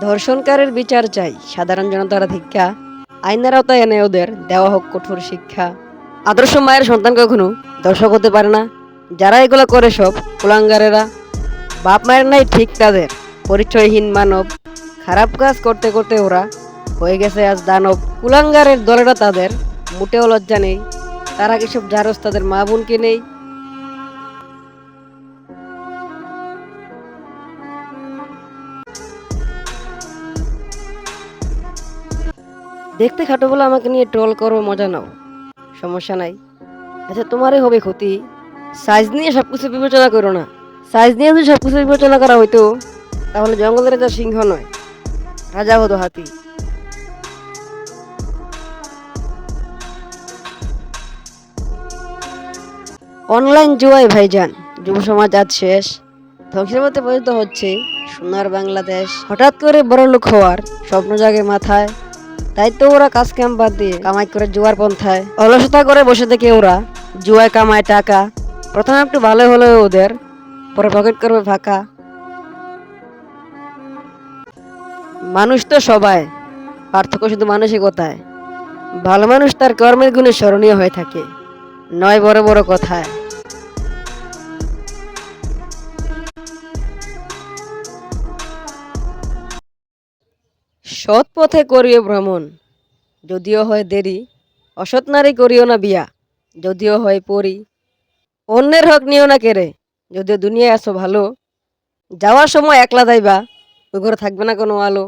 ধর্ষণকারীর বিচার চাই। সাধারণ জনতার ধিক্ষা আইনের আওতায় এনে ওদের দেওয়া হোক কঠোর শিক্ষা। আদর্শ মায়ের সন্তান কখনো দর্শক হতে পারে না। যারা এগুলো করে সব কুলাঙ্গারেরা। বাপ মায়ের নাই ঠিক তাদের। পরিচয়হীন মানব। খারাপ কাজ করতে করতে ওরা হয়ে গেছে আজ দানব। কুলাঙ্গারের দলেরা তাদের মোটেও লজ্জা নেই। তারা কি সব জারস তাদের মা বোনকে নেই? দেখতে খাটো বলে আমাকে নিয়ে ট্রল করো মজা নাও। সমস্যা নাই। আচ্ছা তোমারই হবে ক্ষতি। সাইজ নিয়ে সব কিছু বিবেচনা করো না। সাইজ নিয়ে যদি সব কিছু বিবেচনা করা হইতো, তাহলে জঙ্গলের যা সিংহ নয়, রাজা হতো হাতি। অনলাইন জুয়াই ভাইজান, যুব সমাজ আজ শেষ। ধ্বংসের মধ্যে পরিণত হচ্ছে সোনার বাংলাদেশ। হঠাৎ করে বড় লোক হওয়ার স্বপ্ন জাগে মাথায়। তাই তো ওরা কাজ কাম বাদ দিয়ে কামাই করে জুয়ার পন্থায়। অলসতা করে বসে থেকে ওরা জুয়ায় কামায় টাকা। প্রথমে একটু ভালো হলো ওদের, পরে পকেট করবে ফাঁকা। মানুষ তো সবাই, পার্থক্য শুধু মানসিকতায় ভালো মানুষ তার কর্মের গুণে স্মরণীয় হয়ে থাকে, নয় বড় বড় কথায়। সৎ পথে করিও ভ্রমণ, যদিও হয় দেরি। অসৎ নারী করিও না বিয়া, যদিও হয় পরি। অন্যের হক নিও না কেড়ে, যদিও দুনিয়ায় আসো ভালো। যাওয়ার সময় একলা যাইবা, ওই ঘরে থাকবে না কোনো আলো।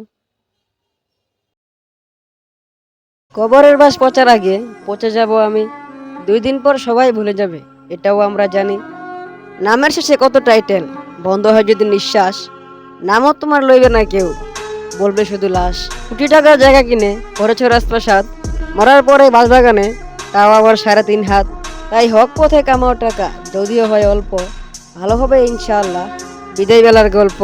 কবরের বাস পচার আগে পচে যাব আমি। দুই দিন পর সবাই ভুলে যাবে, এটাও আমরা জানি। নামের শেষে কত টাইটেল, বন্ধ হয় যদি নিঃশ্বাস। নামও তোমার লইবে না কেউ। বলবে শুধু লাশ। কোটি টাকার জায়গা কিনে করেছ রাজপ্রাসাদ। মরার পরে বাগানে তাও আবার সাড়ে তিন হাত। তাই হক পথে কামাও টাকা, যদিও হয় অল্প। ভালো হবে ইনশাআল্লাহ। বিদায় বেলার গল্প।